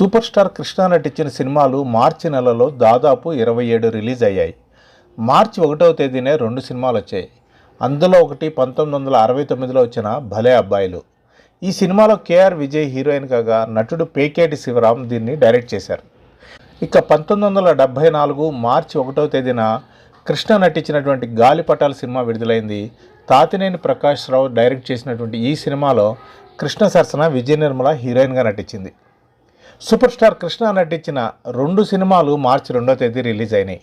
Super star Krishna నటించిన సినిమాలు మార్చి నెలలో దాదాపు ఇరవై ఏడు రిలీజ్ అయ్యాయి. మార్చి ఒకటవ తేదీనే రెండు సినిమాలు వచ్చాయి. అందులో ఒకటి పంతొమ్మిది వందల అరవై తొమ్మిదిలో వచ్చిన భలే అబ్బాయిలు. ఈ సినిమాలో కేఆర్ విజయ్ హీరోయిన్ కాగా నటుడు పేకేటి శివరాం దీన్ని డైరెక్ట్ చేశారు. ఇక పంతొమ్మిది వందల డెబ్భై నాలుగు మార్చి ఒకటవ తేదీన కృష్ణ నటించినటువంటి గాలిపటాల సినిమా విడుదలైంది. తాతినేని ప్రకాష్ రావు డైరెక్ట్ చేసినటువంటి ఈ సినిమాలో కృష్ణ సరసన విజయ నిర్మల హీరోయిన్గా నటించింది. సూపర్ స్టార్ కృష్ణ నటించిన రెండు సినిమాలు మార్చి రెండో తేదీ రిలీజ్ అయినాయి.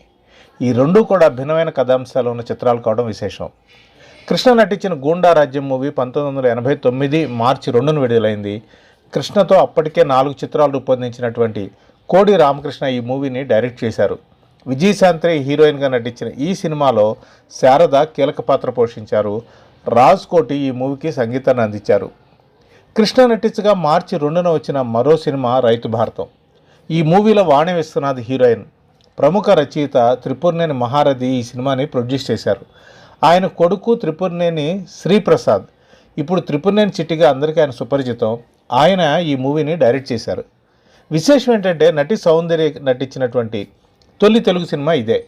ఈ రెండు కూడా భిన్నమైన కథాంశాలు ఉన్న చిత్రాలు కావడం విశేషం. కృష్ణ నటించిన గూండా రాజ్యం మూవీ పంతొమ్మిది వందల ఎనభై తొమ్మిది మార్చి రెండున విడుదలైంది. కృష్ణతో అప్పటికే నాలుగు చిత్రాలు రూపొందించినటువంటి కోడి రామకృష్ణ ఈ మూవీని డైరెక్ట్ చేశారు. విజయశాంతి హీరోయిన్గా నటించిన ఈ సినిమాలో శారద కీలక పాత్ర పోషించారు. రాజ్ కోటి ఈ మూవీకి సంగీతాన్ని అందించారు. కృష్ణ నటించగా మార్చి రెండున వచ్చిన మరో సినిమా రైతు భారతం. ఈ మూవీలో వాణి విశ్వనాథ్ హీరోయిన్. ప్రముఖ రచయిత త్రిపురనేని మహారథి ఈ సినిమాని ప్రొడ్యూస్ చేశారు. ఆయన కొడుకు త్రిపురనేని శ్రీప్రసాద్. ఇప్పుడు త్రిపురనేని చిట్టిగా అందరికీ ఆయన సుపరిచితం. ఆయన ఈ మూవీని డైరెక్ట్ చేశారు. విశేషం ఏంటంటే నటి సౌందర్య నటించినటువంటి తొలి తెలుగు సినిమా ఇదే.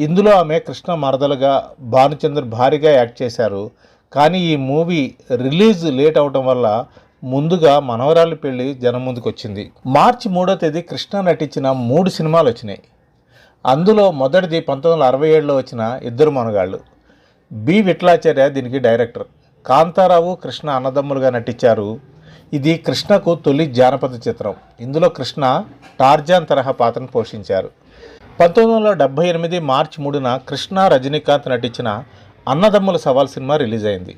ఇందులో ఆమె కృష్ణ మరదలుగా భానుచంద్ర భారీగా యాక్ట్ చేశారు. కానీ ఈ మూవీ రిలీజ్ లేట్ అవడం వల్ల ముందుగా మనవరాలి పెళ్ళి జనం ముందుకు వచ్చింది. మార్చి మూడో తేదీ కృష్ణ నటించిన మూడు సినిమాలు వచ్చినాయి. అందులో మొదటిది పంతొమ్మిది వందల అరవై ఏడులో వచ్చిన ఇద్దరు మనగాళ్ళు. బి. విఠలాచార్య దీనికి డైరెక్టర్. కాంతారావు కృష్ణ అన్నదమ్ములుగా నటించారు. ఇది కృష్ణకు తొలి జానపద చిత్రం. ఇందులో కృష్ణ టార్జాన్ తరహా పాత్రను పోషించారు. పంతొమ్మిది వందల డెబ్బై ఎనిమిది మార్చి మూడున కృష్ణ రజనీకాంత్ నటించిన అన్నదమ్ముల సవాల్ సినిమా రిలీజ్ అయింది.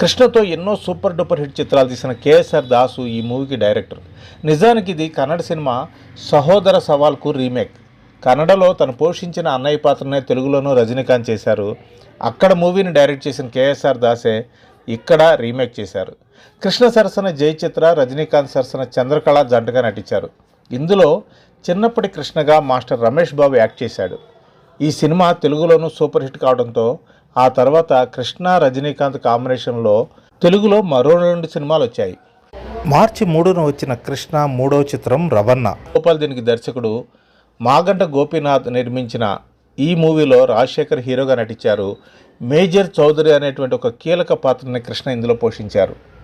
కృష్ణతో ఎన్నో సూపర్ డూపర్ హిట్ చిత్రాలు తీసిన కేఎస్ఆర్ దాసు ఈ మూవీకి డైరెక్టర్. నిజానికి ఇది కన్నడ సినిమా సహోదర సవాల్కు రీమేక్. కన్నడలో తను పోషించిన అన్నయ్య పాత్రనే తెలుగులోనూ రజనీకాంత్ చేశారు. అక్కడ మూవీని డైరెక్ట్ చేసిన కేఎస్ఆర్ దాసే ఇక్కడ రీమేక్ చేశారు. కృష్ణ సరసన జై చిత్ర రజనీకాంత్ సరసన చంద్రకళ జంటగా నటించారు. ఇందులో చిన్నప్పటి కృష్ణగా మాస్టర్ రమేష్ బాబు యాక్ట్ చేశాడు. ఈ సినిమా తెలుగులోనూ సూపర్ హిట్ కావడంతో ఆ తర్వాత కృష్ణ రజనీకాంత్ కాంబినేషన్లో తెలుగులో మరో రెండు సినిమాలు వచ్చాయి. మార్చి మూడున వచ్చిన కృష్ణ మూడో చిత్రం రవణ. గోపాల్ దీనికి దర్శకుడు. మాగంట గోపీనాథ్ నిర్మించిన ఈ మూవీలో రాజశేఖర్ హీరోగా నటించారు. మేజర్ చౌదరి అనేటువంటి ఒక కీలక పాత్రని కృష్ణ ఇందులో పోషించారు.